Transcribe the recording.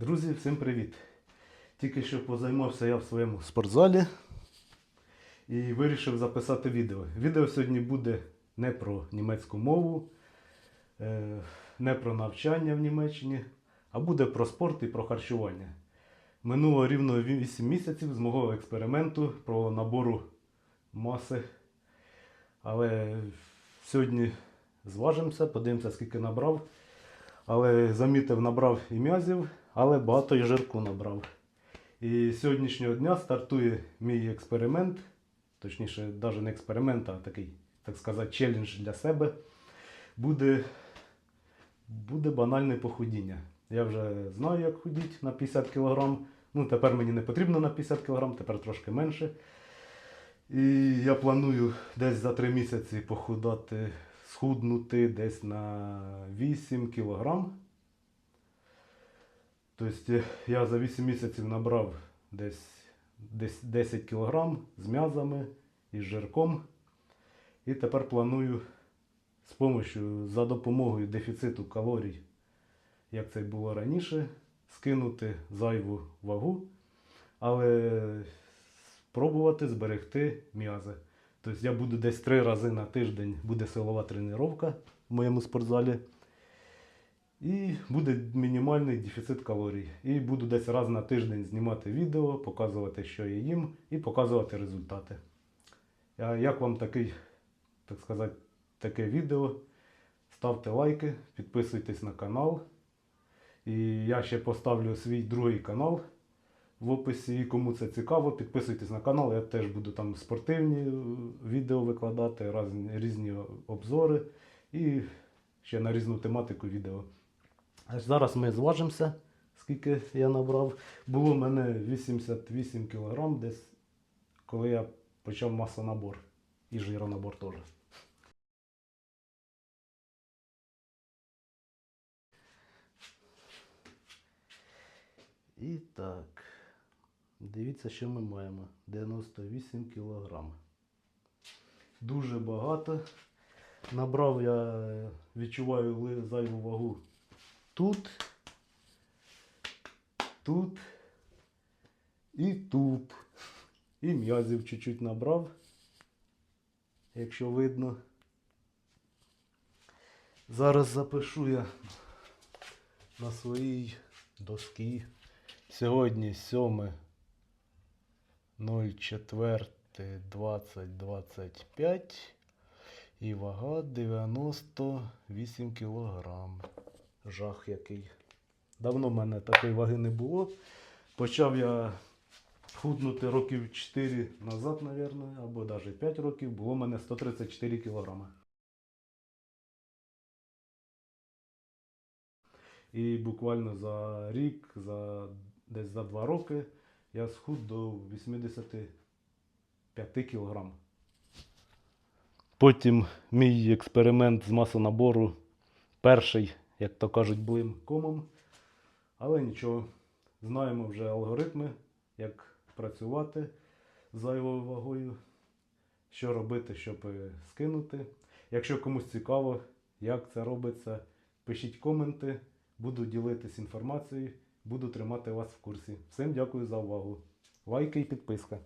Друзі, всім привіт! Тільки що позаймався я в своєму спортзалі і вирішив записати відео. Відео сьогодні буде не про німецьку мову, е, не про навчання в Німеччині, а буде про спорт і про харчування. Минуло рівно 8 місяців з мого експерименту про набору маси. Але сьогодні зважимося, подивимося, скільки набрав. Але замітив, набрав і м'язів, але багато і жирку набрав. І з сьогоднішнього дня стартує мій експеримент, точніше, навіть не експеримент, а такий, так сказати, челендж для себе. Буде, буде банальне похудіння. Я вже знаю, як худіти на 50 кг. Ну, тепер мені не потрібно на 50 кг, тепер трошки менше. І я планую десь за 3 місяці похудати, схуднути десь на 8 кг. Тобто е, я за 8 місяців набрав десь, десь 10 кг з м'язами і з жирком. І тепер планую з помощью, за допомогою дефіциту калорій, як це було раніше, скинути зайву вагу, але спробувати зберегти м'язи. Тобто я буду десь три рази на тиждень буде силова тренування в моєму спортзалі. І буде мінімальний дефіцит калорій. І буду десь раз на тиждень знімати відео, показувати, що я їм, і показувати результати. А як вам такий, так сказати, таке відео? Ставте лайки, підписуйтесь на канал. І я ще поставлю свій другий канал в описі. І кому це цікаво, підписуйтесь на канал. Я теж буду там спортивні е, відео викладати, різні, різні обзори і ще на різну тематику відео. Зараз ми зважимося, скільки я набрав. Було в мене 88 кг десь, коли я почав масонабор і жиронабор теж. І так, дивіться, що ми маємо. 98 кг. Дуже багато. Набрав я, відчуваю зайву вагу тут, тут і тут. І м'язів чуть-чуть набрав, якщо видно. Зараз запишу я на своїй доскі. Сьогодні 7 04 2025 і вага 98 кілограм. Жах який. Давно в мене такої ваги не було. Почав я худнути років 4 назад, мабуть, або навіть 5 років, було в мене 134 кілограми. І буквально за рік, за, десь за 2 роки я схуд до 85 кілограм. Потім мій експеримент з масонабору перший, як то кажуть, блим комом. Але нічого, знаємо вже алгоритми, як працювати з зайвою вагою, що робити, щоб е, скинути. Якщо комусь цікаво, як це робиться, пишіть коменти, буду ділитись інформацією, буду тримати вас в курсі. Всім дякую за увагу. Лайки і підписка.